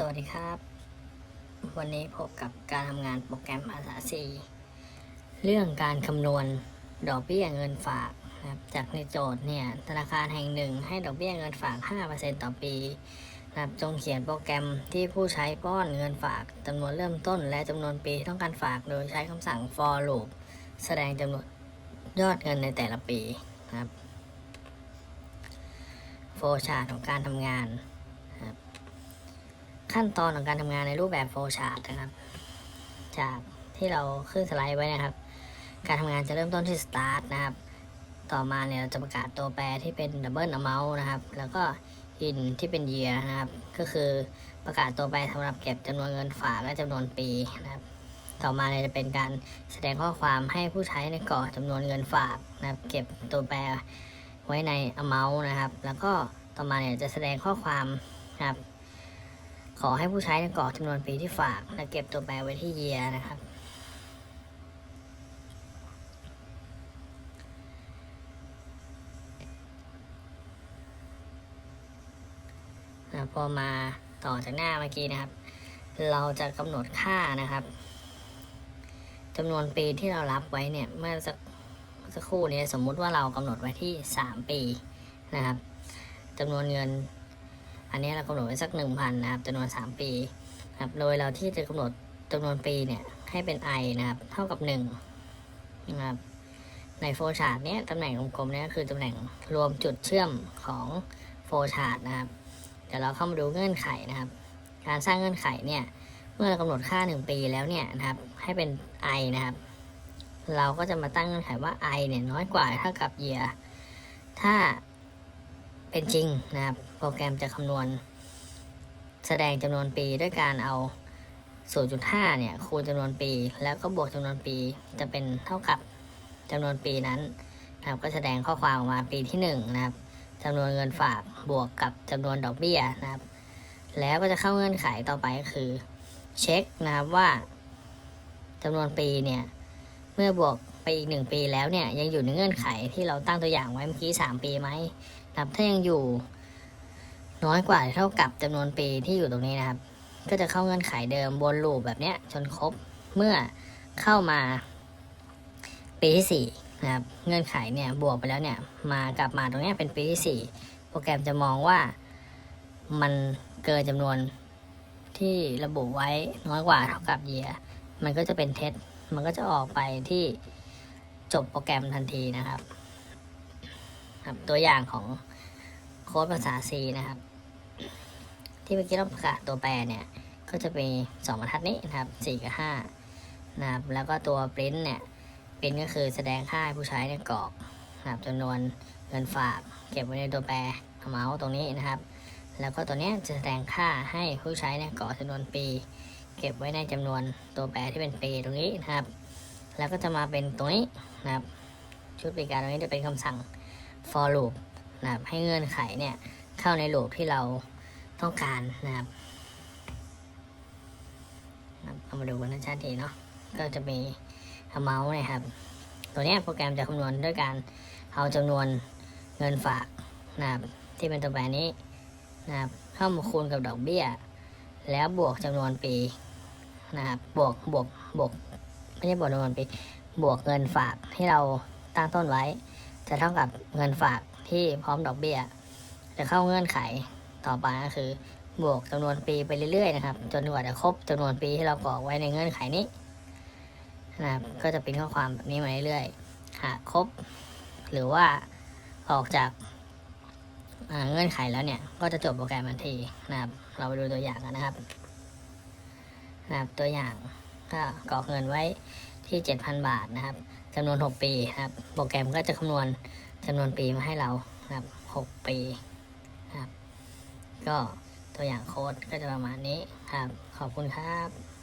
สวัสดีครับ วันนี้พบกับการทำงานโปรแกรมภาษา C เรื่องการคำนวณดอกเบี้ยเงินฝากนะครับจากในโจทย์เนี่ยธนาคารแห่งหนึ่งให้ดอกเบี้ยเงินฝาก 5%ต่อปีนะครับจงเขียนโปรแกรมที่ผู้ใช้ป้อนเงินฝากจำนวนเริ่มต้นและจำนวนปีที่ต้องการฝากโดยใช้คำสั่ง for loop แสดงจำนวนยอดเงินในแต่ละปีนะครับโฟชาร์ของการทำงาน ขั้นตอนของการทำงานในรูปแบบโฟล์ชาร์ตนะครับ จากที่เราขึ้นสไลด์ไว้นะครับ การทำงานจะเริ่มต้นที่ start นะครับ ต่อมาเนี่ยเราจะประกาศตัวแปรที่เป็น double amount นะครับ แล้วก็ in ที่เป็น year นะครับ ก็คือประกาศตัวแปรสำหรับเก็บจำนวนเงินฝากและจำนวนปีนะครับ ต่อมาเนี่ยจะเป็นการแสดงข้อความให้ผู้ใช้ในกรอกจำนวนเงินฝากนะครับ เก็บตัวแปรไว้ใน amount นะครับ แล้วก็ต่อมาเนี่ยจะแสดงข้อความนะครับ ขอให้ผู้ใช้กรอกจำนวนปีที่ฝาก และเก็บตัวแปรไว้ที่ year นะครับ พอมาต่อจากหน้าเมื่อกี้นะครับ เราจะกำหนดค่านะครับจำนวนปีที่เรารับไว้เนี่ยเมื่อสักสักครู่นี้สมมุติว่าเรากำหนดไว้ที่ 3 ปีนะครับจำนวนเงิน อันนี้เรากำหนดไว้สักหนึ่งพันนะครับจำนวนสามปีครับโดยเราที่จะกำหนดจำนวนปีเนี่ยให้เป็น i นะครับ เท่ากับหนึ่งนะครับในโฟชาร์ตเนี้ยตำแหน่งกลมๆเนี้ยคือตำแหน่งรวมจุดเชื่อมของโฟชาร์ตนะครับเดี๋ยวเราเข้ามาดูเงื่อนไขนะครับ การสร้างเงื่อนไขเนี่ยเมื่อเรากำหนดค่าหนึ่งปีแล้วเนี่ยนะครับให้เป็น i นะครับ เราก็จะมาตั้งเงื่อนไขว่า i เนี่ยน้อยกว่าเท่ากับ year ถ้า เป็นจริงนะครับ โปรแกรมจะคำนวณ แสดงจำนวนปีด้วยการเอา 0.5 เนี่ย คูณจำนวนปี แล้วก็บวกจำนวนปีจะเป็นเท่ากับจำนวนปีนั้นนะครับก็แสดงข้อความออกมาปีที่1นะครับจำนวนเงินฝากบวกกับจำนวนดอกเบี้ยนะครับ แล้วก็จะเข้าเงื่อนไขต่อไปก็คือเช็คนะครับว่าจำนวนปีเนี่ย เมื่อบวก ไปอีกหนึ่งปีแล้วเนี่ยยังอยู่ในเงื่อนไขที่เราตั้งตัวอย่างไว้เมื่อกี้3ปีไหมครับถ้ายังอยู่น้อยกว่าเท่ากับจำนวนปีที่อยู่ตรงนี้นะครับ ก็จะเข้าเงื่อนไขเดิมวนลูปแบบเนี้ยจนครบเมื่อเข้ามาปีที่สี่นะครับเงื่อนไขเนี่ยบวกไปแล้วเนี่ยมากลับมาตรงนี้เป็นปีที่สี่โปรแกรมจะมองว่ามันเกินจำนวนที่ระบุไว้น้อยกว่าเท่ากับเยียมันก็จะเป็นเท็จมันก็จะออกไปที่ จบโปรแกรมทันทีนะครับ ครับตัวอย่างของโค้ดภาษา C นะครับ ที่เมื่อกี้เราประกาศตัวแปรเนี่ย ก็จะเป็นสองบรรทัดนี้นะครับ 4 กับ 5 นะครับ แล้วก็ตัว print เนี่ย print ก็คือแสดงค่าให้ผู้ใช้ในกรอกนะครับจำนวนเงินฝากเก็บไว้ในตัวแปร amount ตรงนี้นะครับ แล้วก็ตัวเนี้ยจะแสดงค่าให้ผู้ใช้เนี่ยกรอกจำนวนปี เก็บไว้ในจำนวนตัวแปรที่เป็นปีตรงนี้นะครับ แล้วก็จะมาเป็นตรงนี้นะครับ ชุดบริการตรงนี้จะเป็นคำสั่ง for loop นะครับให้เงื่อนไขเนี่ยเข้าในลูปที่เราต้องการนะครับนะครับเอามาดูกันชัดทีเนาะก็จะมี amount เนะครับ ตัวนี้โปรแกรมจะคำนวณด้วยการเอาจำนวนเงินฝากนะครับที่เป็นตัวแปรนี้นะครับเข้ามาคูณกับดอกเบี้ย แล้วบวกจำนวนปีนะครับบวกบวกบวก ไม่ใช่บวกจำนวนปีบวกเงินฝากที่เราตั้งต้นไว้ จะเท่ากับเงินฝากที่พร้อมดอกเบี้ยจะเข้าเงื่อนไขต่อไปก็คือบวกจำนวนปีไปเรื่อยๆนะครับ จนกว่าจะครบจำนวนปีที่เรากรอกไว้ในเงื่อนไขนี้นะครับก็จะเป็นข้อความแบบนี้มาเรื่อยๆหากครบ หรือว่าออกจากเงื่อนไขแล้วเนี่ย ก็จะจบโปรแกรมทันทีนะครับ เราไปดูตัวอย่างกันนะครับนะครับตัวอย่าง ก็กรอกเงินไว้ที่ 7,000 บาทนะครับจำนวน 6 ปีนะครับ โปรแกรมก็จะคำนวณจำนวนปีมาให้เรานะครับ 6 ปีนะครับ ก็ตัวอย่างโค้ดก็จะประมาณนี้ครับ ขอบคุณครับ